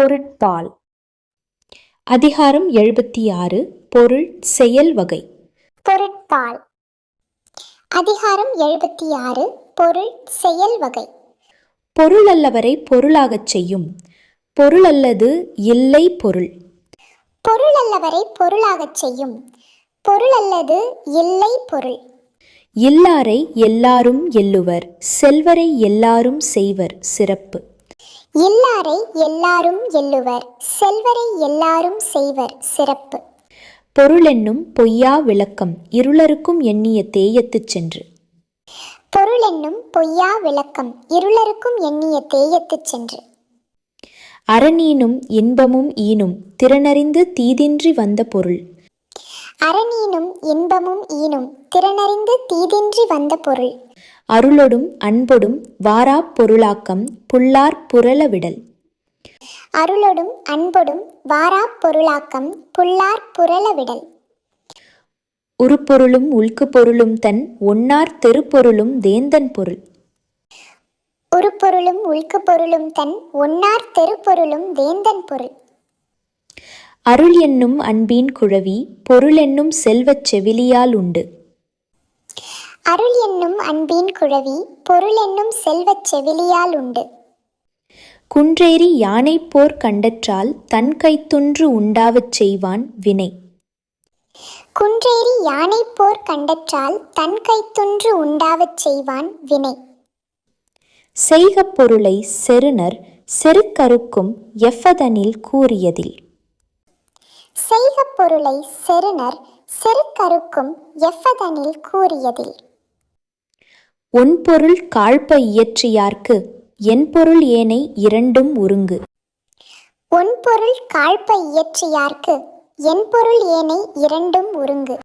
பொருட்பால். அதிகாரம் எழுபத்தி ஆறு பொருள் செயல் வகை. பொருட்பால். அதிகாரம் எழுபத்தி ஆறு பொருள் செயல் வகை. பொருளல்லவரை பொருளாகச் செய்யும். பொருளல்லது இல்லை பொருள். பொருள் அல்லவரை பொருளாகச் செய்யும். பொருள் அல்லது இல்லை பொருள். இல்லாரை எல்லாரும் எல்லுவர் செல்வரை எல்லாரும் செய்வர் சிறப்பு. இல்லாரை எல்லாரும் எல்லுவர் செல்வரை எல்லாரும் செய்வர் சிறப்பு. பொருளென்னும் பொய்யா விளக்கம் இருளருக்கும் எண்ணிய தேயத்துச் சென்று. பொருள் என்னும் பொய்யா விளக்கம் இருளருக்கும் எண்ணிய தேயத்துச் சென்று. அரணீனும் இன்பமும் ஈனும் திறனறிந்து தீதின்றி வந்த பொருள். அரணீனும் இன்பமும் ஈனும் திறனறிந்து தீதின்றி வந்த பொருள். அருளொடும் அன்பொடும் வாராப் பொருளாக்கம் புல்லார் புரள விடல். அருளொடும் அன்பொடும் வாராப் பொருளாக்கம் புல்லார் புரள விடல். உருப்பொருளும் உள்கு பொருளும் தன் ஒன்னார் தெருப்பொருளும் தேந்தன் பொருள். உருப்பொருளும் உள்கு பொருளும் தன் ஒன்னார் தெருப்பொருளும் வேந்தன் பொருள். அருள் என்னும் அன்பின் குழவி பொருள் என்னும் செல்வச் செவிலியால் உண்டு. அருள் என்னும் அன்பின் குழவி பொருள் என்னும் செல்வச் செவிலியால் உண்டு. குன்றேறி யானை போர் கண்டற்றால் தன் கைத்துன்று உண்டாவச் செய்வான் வினை. குன்றேறி யானை போர் கண்டற்றால் தன் கைத்துன்று உண்டாவச் செய்வான் வினை. செய்க பொருளை செருணர் செருக்கருக்கும் எஃபதனில் கூறியதில். செய்க பொருளை செருணர் செருக்கருக்கும் எஃபதனில் கூறியதில். ஒன்பொருள் காழ்ப்ப இயற்றியார்க்கு என் பொருள் ஏனை இரண்டும் உருங்கு ஒன்பொருள் காழ்ப்ப இயற்றியார்க்கு என் பொருள் ஏனை இரண்டும் உருங்கு